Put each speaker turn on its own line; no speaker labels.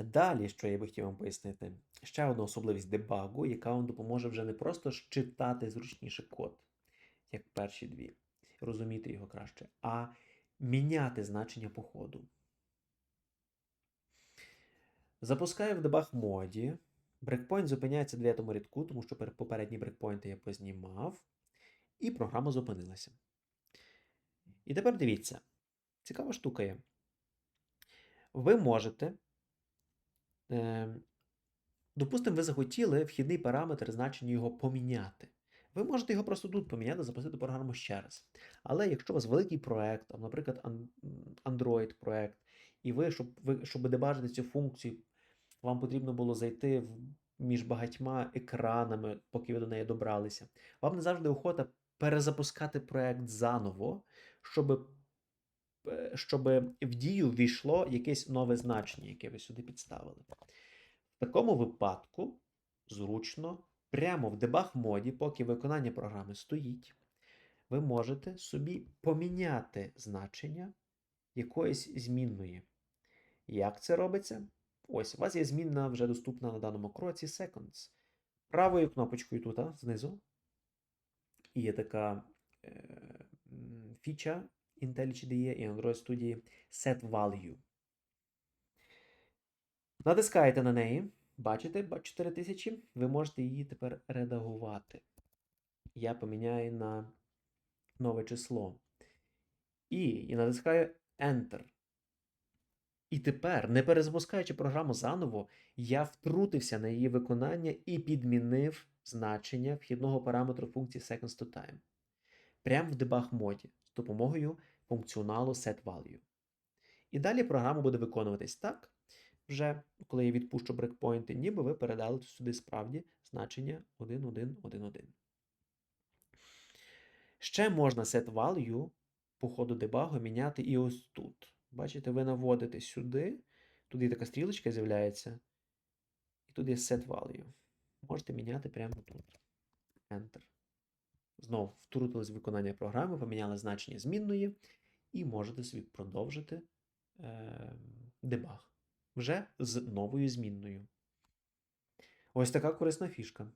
Далі, що я би хотів вам пояснити, ще одна особливість дебагу, яка вам допоможе вже не просто читати зручніше код, як перші дві, розуміти його краще, а міняти значення по ходу. Запускаю в дебаг моді. Брекпойнт зупиняється в 9 рядку, тому що попередні брекпойнти я познімав, і програма зупинилася. І тепер дивіться, цікава штука є. Ви можете, допустимо, ви захотіли вхідний параметр значення його поміняти. Ви можете його просто тут поміняти, запустити програму ще раз. Але якщо у вас великий проект, там, наприклад, Android проект, і ви, щоб, ви, щоб дебажити цю функцію, вам потрібно було зайти в, між багатьма екранами, поки ви до неї добралися. Вам не завжди охота перезапускати проект заново, щоб, щоб в дію ввійшло якесь нове значення, яке ви сюди підставили. В такому випадку зручно, прямо в дебаг моді, поки виконання програми стоїть, ви можете собі поміняти значення якоїсь змінної. Як це робиться? Ось, у вас є змінна вже доступна на даному кроці seconds. Правою кнопочкою тут, знизу. І є така е, фіча IntelliJ IDE і Android Studio Set Value. Натискаєте на неї, бачите, 4000, ви можете її тепер редагувати. Я поміняю на нове число. І, і натискаю Enter. І тепер, не перезапускаючи програму заново, я втрутився на її виконання і підмінив значення вхідного параметру функції seconds to time. Прямо в дебаг моді з допомогою функціоналу setValue. І далі програма буде виконуватись так, вже коли я відпущу брекпойнти, ніби ви передали сюди справді значення 1111. Ще можна setValue по ходу дебагу міняти і ось тут. Бачите, ви наводите сюди, тут є така стрілочка з'являється, і тут є set value. Можете міняти прямо тут. Enter. Знову втрутились в виконання програми, поміняли значення змінної, і можете собі продовжити е, дебаг вже з новою змінною. Ось така корисна фішка.